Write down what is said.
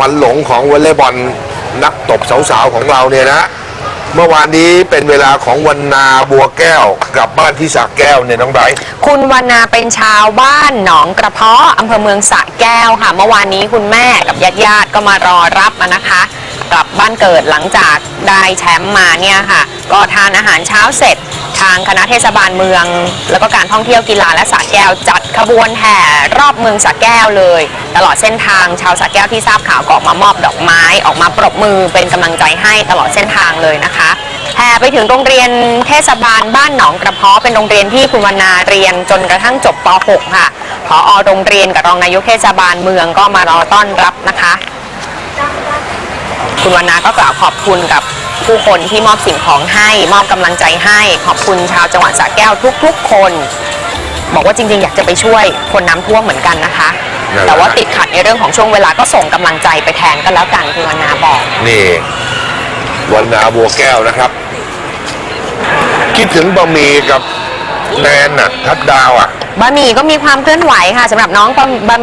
วัญหลงของวอลเลย์บอลนักตบสาวๆของเราเนี่ยนะเมื่อวานนี้เป็นเวลาของวันนาบัวแก้วกลับบ้านที่สระแก้วเนี่ยน้องไบรท์คุณวรรณาเป็นชาวบ้านหนองกระเพาะอำเภอเมืองสระแก้วค่ะ เมื่อวานนี้คุณแม่กับญาติญาติๆก็มารอรับนะคะ กลับบ้านเกิดหลังจากได้แชมป์มาเนี่ยค่ะ ก็ทานอาหารเช้าเสร็จ ทางคณะเทศบาลเมือง แล้วก็การท่องเที่ยวกีฬาและสระแก้วจัดขบวนแห่รอบเมืองสระแก้วเลย ตลอดเส้นทางชาวสระแก้วที่ทราบข่าวก็ออกมามอบดอกไม้ออกมาปรบมือเป็นกำลังใจให้ตลอดเส้นทางเลยนะคะแห่ไปถึงโรงเรียนเทศบาลบ้านหนองกระเพาะเป็นโรงเรียนที่คุณวรรณาเรียนจนกระทั่งจบป .6 ค่ะพอโรงเรียนกับรองนายกเทศบาลเมืองก็มารอต้อนรับนะคะ คุณวรรณาก็กล่าวขอบคุณกับ ผู้คนที่มอบสิ่งของให้ มอบกำลังใจให้ ขอบคุณชาวจังหวัดสระแก้วทุกๆคน บอกว่าจริงๆ อยากจะไปช่วยคนน้ำท่วมเหมือนกันนะคะ นั่นแหละ แต่ว่าติดขัดในเรื่องของช่วงเวลาก็ส่งกำลังใจไปแทนก็แล้วกันคุณวรรณาบอก นี่วันนาบัวแก้วนะครับ คิดถึงบะหมี่กับแนนน่ะทัดดาวอะ บะหมี่ก็มีความเคลื่อนไหวค่ะสำหรับน้องบะบะ